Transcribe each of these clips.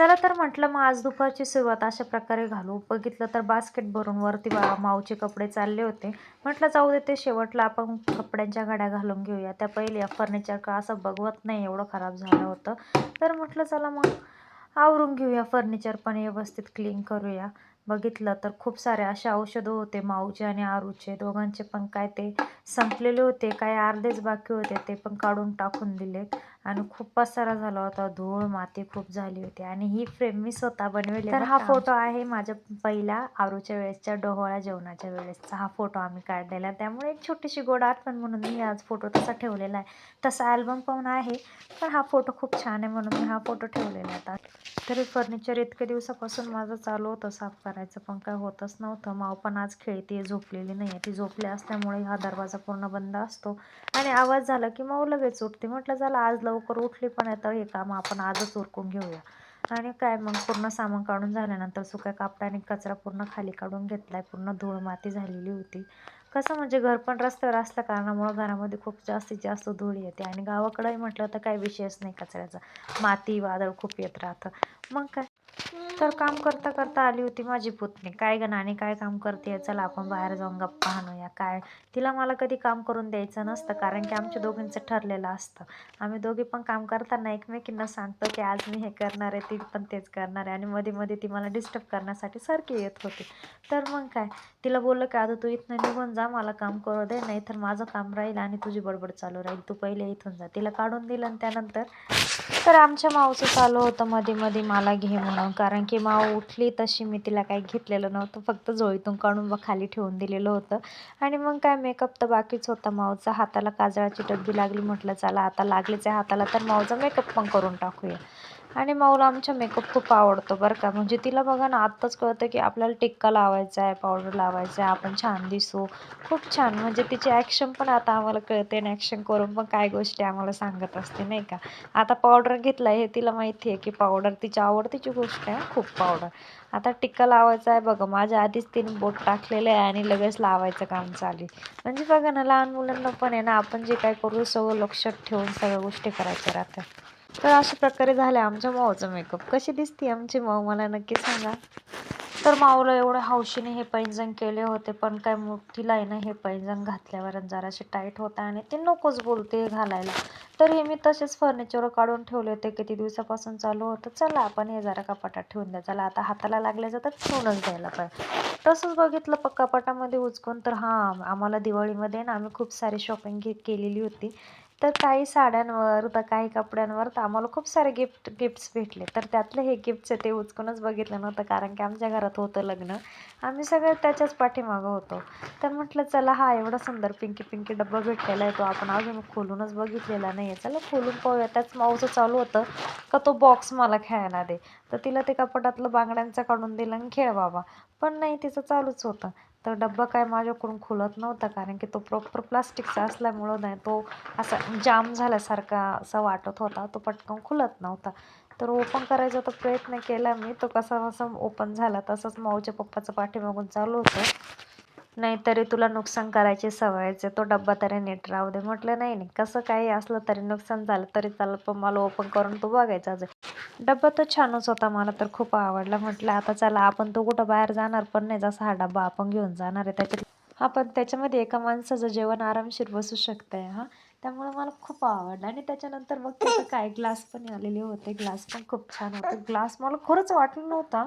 चला तर म्हटलं मग आज दुपारची सुरुवात अशा प्रकारे घालू. बघितलं तर बास्केट भरून वरती बा माऊचे कपडे चालले होते. म्हटलं जाऊ दे ते शेवटला आपण कपड्यांच्या घड्या घालून घेऊया. त्या पहिले फर्निचर का असं बघवत नाही एवढं खराब झालं होतं. तर म्हटलं चला मग आवरून घेऊया फर्निचर पण व्यवस्थित क्लीन करूया. बघितलं तर खूप सारे असे औषधं होते माऊचे आणि आरूचे. दोघांचे पण काय ते संपलेले होते काय अर्धेच बाकी होते ते पण काढून टाकून दिले आणि खूप पसारा झाला होता. धूळ माती खूप झाली होती. आणि ही फ्रेम मी स्वतः बनवली तर हा फोटो आहे माझ्या पहिल्या आरूच्या वेळेसच्या डोहोळ्या जेवणाच्या वेळेसचा हा फोटो आम्ही काढलेला. त्यामुळे एक छोटीशी गोड आठवण म्हणून मी आज फोटो तसा ठेवलेला आहे. तसा अल्बम पण आहे पण हा फोटो खूप छान आहे म्हणून मी हा फोटो ठेवलेला आता. तरी फर्निचर इतके दिवसापासून माझं चालू होतं साफ करायचं पण काय होतच नव्हतं. माव पण आज खेळती झोपलेली नाही आहे ती झोपली असल्यामुळे हा दरवाजा पूर्ण बंद असतो. आणि आवाज झाला की माऊ लगेच उठते. म्हटलं झालं आज लवकर उठली पण आता हे काम आपण आजच उरकून घेऊया. आणि काय मग पूर्ण सामान काढून झाल्यानंतर सुक्या कापडाने कचरा पूर्ण खाली काढून घेतलाय. पूर्ण धूळ माती झालेली होती. कसं म्हणजे घर पण रस्त्यावर असल्या कारणामुळं घरामध्ये खूप जास्तीत जास्त धूळ येते. आणि गावाकडंही म्हटलं तर काही विषयच नाही कचऱ्याचा. माती वादळ खूप येत राहतं. मग काय? तर काम करता करता आली होती माझी पुतणी. काय ग नाणी काय काम करते चला आपण बाहेर जाऊन गप्पा आणूया काय? तिला मला कधी काम करून द्यायचं नसतं कारण की आमच्या दोघींचं ठरलेलं असतं. आम्ही दोघी पण काम करताना एकमेकींना सांगतो की आज मी हे करणार आहे ती पण तेच करणार आहे. आणि मध्ये मध्ये ती मला डिस्टर्ब करण्यासाठी सारखी येत होती. तर मग काय? तिला बोललं की आता तू इथनं निघून जा मला काम करू दे नाही तर माझं काम राहील आणि तुझी बडबड चालू राहील. तू पहिले इथून जा. तिला काढून दिलं आणि त्यानंतर तर आमच्या मावचं चालू होतं मध्ये मध्ये मला घे म्हणून. कारण की माव उठली तशी मी तिला काही घेतलेलं नव्हतं. फक्त झोळीतून काढून मग खाली ठेवून दिलेलं होतं. आणि मग काय मेकअप तर बाकीच होता. मावचा हाताला काजळाची डब्बी लागली म्हटलं चला आता लागलीच आहे हाताला तर मावचा मेकअप पण करून टाकूया. आणि माऊला आमचा मेकअप खूप आवडतो बरं का. म्हणजे तिला बघा ना आत्ताच कळतं की आपल्याला टिक्का लावायचा आहे पावडर लावायचा आहे आपण छान दिसू. खूप छान. म्हणजे तिची ॲक्शन पण आता आम्हाला कळते आणि ॲक्शन करून पण काय गोष्टी आम्हाला सांगत असते नाही का. आता पावडर घेतला हे तिला माहिती आहे की पावडर तिची आवडतीची गोष्ट आहे खूप पावडर आता टिक्का लावायचा आहे बघा माझ्या आधीच तिने बोट टाकलेलं आहे आणि लगेच लावायचं काम चालू म्हणजे बघा ना लहान मुलांना पण आहे ना आपण जे काय करू सगळं लक्षात ठेवून सगळ्या गोष्टी करायच्या राहतात. तर अशा प्रकारे झाल्या आमच्या माऊचं मेकअप कशी दिसते आमची माऊ मला नक्की सांगा. तर माऊला एवढ्या हौशीने हे पैंजण केले होते पण काय मोठीला आहे ना हे पैंजण घातल्यावर जरासे टाईट होता आणि ते नकोच बोलते घालायला. तर हे मी तसेच फर्निचर काढून ठेवले होते किती दिवसापासून चालू होतं. चला आपण हे जरा कपाटात ठेवून द्या. चला आता हाताला लागल्याचं तर ठेवूनच द्यायला पाहिजे. तसंच बघितलं प कपाटामध्ये उचकून तर हां आम्हाला दिवाळीमध्ये ना आम्ही खूप सारी शॉपिंग केलेली होती. तर काही साड्यांवर तर काही कपड्यांवर तर आम्हाला खूप सारे गिफ्ट गिफ्ट्स भेटले. तर त्यातले हे गिफ्टचं ते उचकूनच बघितलं नव्हतं कारण की आमच्या घरात होतं लग्न. आम्ही सगळं त्याच्याच पाठीमागं होतो. तर म्हटलं चला हा एवढा सुंदर पिंकी पिंकी डब्बा भेटलेला आहे तो आपण अजून खोलूनच बघितलेला नाही आहे चला खोलून पाहूया. त्याच माऊचं चालू होतं का तो बॉक्स मला खेळायला दे. तर तिला ते कपाटातलं बांगड्यांचं काढून दिलं आणि खेळ बाबा. पण नाही तिचं चालूच होतं. तर डब्बा काय माझ्याकडून खुलत नव्हता कारण की तो प्रॉपर प्लास्टिकचा असल्यामुळं नाही तो असा जाम झाल्यासारखा असा वाटत होता तो पटकन खुलत नव्हता. तर ओपन करायचा तर प्रयत्न केला मी तो कसा कसा ओपन झाला तसंच माऊच्या पप्पाचं पाठीमागून चालू होतं. नाहीतरी तुला नुकसान करायची आहे. तो डब्बा तरी नीट राहू दे. म्हटलं नाही नाही कसं काही असलं तरी नुकसान झालं तरी चालत पण मला ओपन करून तो बघायचा डब्बा तर छानच होता मला तर खूप आवडला. म्हटलं आता चला आपण तो कुठं बाहेर जाणार पण नाही. जसा हा डब्बा आपण घेऊन जाणार आहे त्याच्यात आपण त्याच्यामध्ये एका माणसाचं जेवण आरामशीर बसू शकतंय हा. त्यामुळे मला खूप आवडलं. आणि त्याच्यानंतर मग त्याचं काय ग्लास पण आलेले होते. ग्लास पण खूप छान होते. ग्लास मला खरंच वाटलं नव्हता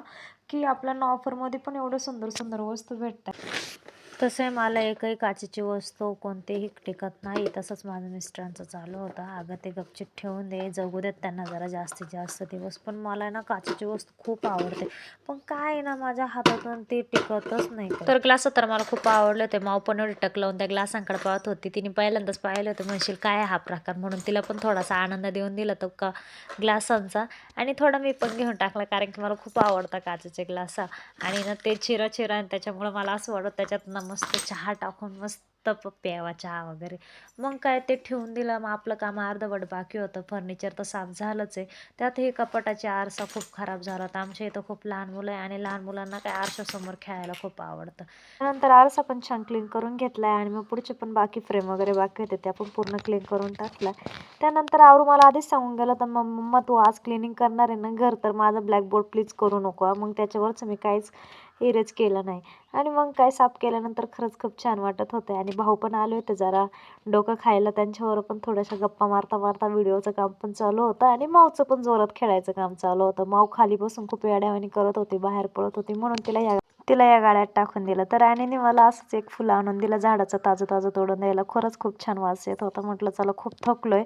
की आपल्याला ऑफरमध्ये पण एवढं सुंदर सुंदर वस्तू भेटतात. तसे मला एकही काचेची वस्तू कोणतेही टिकत नाही. तसंच माझं मिस्टरांचं चालू होतं. अगं ते गपचित ठेवून दे. जगू देत त्यांना जरा जास्तीत जास्त दिवस. पण मला ना काचेची वस्तू खूप आवडते. पण काय ना माझ्या हातातून ते टिकतच नाही तर ग्लास तर मला खूप आवडले होते. माव पण एवढे टकलावून त्या ग्लासांकडे पाहत होती. तिने पहिल्यांदाच पाहिलं होतं. म्हणशील काय हा प्रकार? म्हणून तिला पण थोडासा आनंद देऊन दिला तो का ग्लासांचा. आणि थोडा मी पण घेऊन टाकला कारण की मला खूप आवडता काचेचे ग्लास. आणि ना ते चिरा चिरा आणि त्याच्यामुळं मला असं वाटतं त्याच्यात ना मस्त चहा टाकून मस्त तप प्यावा चहा वगैरे. मग काय ते ठेवून दिलं मग आपलं काम अर्धवट बाकी होतं. फर्निचर तर साफ झालंच आहे. त्यात हे कपाटाचे आरसा खूप खराब झाला होता. आमच्या इथं खूप लहान मुलं आहे आणि लहान मुलांना काय आरशासमोर खेळायला खूप आवडतं. त्यानंतर आरसा पण छान क्लीन करून घेतला आहे आणि मग पुढचे पण बाकी फ्रेम वगैरे बाकी होते त्या पण पूर्ण क्लीन करून टाकला त्यानंतर आवरू मला आधीच सांगून गेलं तर मग मम्मा तू आज क्लिनिंग करणार आहे ना घर तर माझं ब्लॅकबोर्ड प्लीज करू नको. मग त्याच्यावरच मी काहीच इरेज केलं नाही. आणि मग काय साफ केल्यानंतर खरंच खूप छान वाटत होतं आणि भाऊ पण आले होते जरा. डोकं खायला त्यांच्यावर पण थोड्याशा गप्पा मारता मारता व्हिडिओचं काम पण चालू होतं आणि माऊचं पण जोरात खेळायचं काम चालू होतं. माऊ खाली बसून खूप येड्यावानी करत होती बाहेर पळत होती म्हणून तिला या तिला या गाड्यात टाकून दिलं. तर राणीने मला असंच एक फुलं आणून दिलं झाडाचं ताजं ताजं तोडून द्यायला. खरंच खूप छान वास येत होता. म्हटलं चला खूप थकलोय.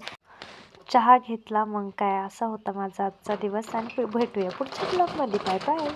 चहा घेतला मग काय? असा होता माझा आजचा दिवस आणि भेटूया पुढच्या ब्लॉगमध्ये बाय बाय.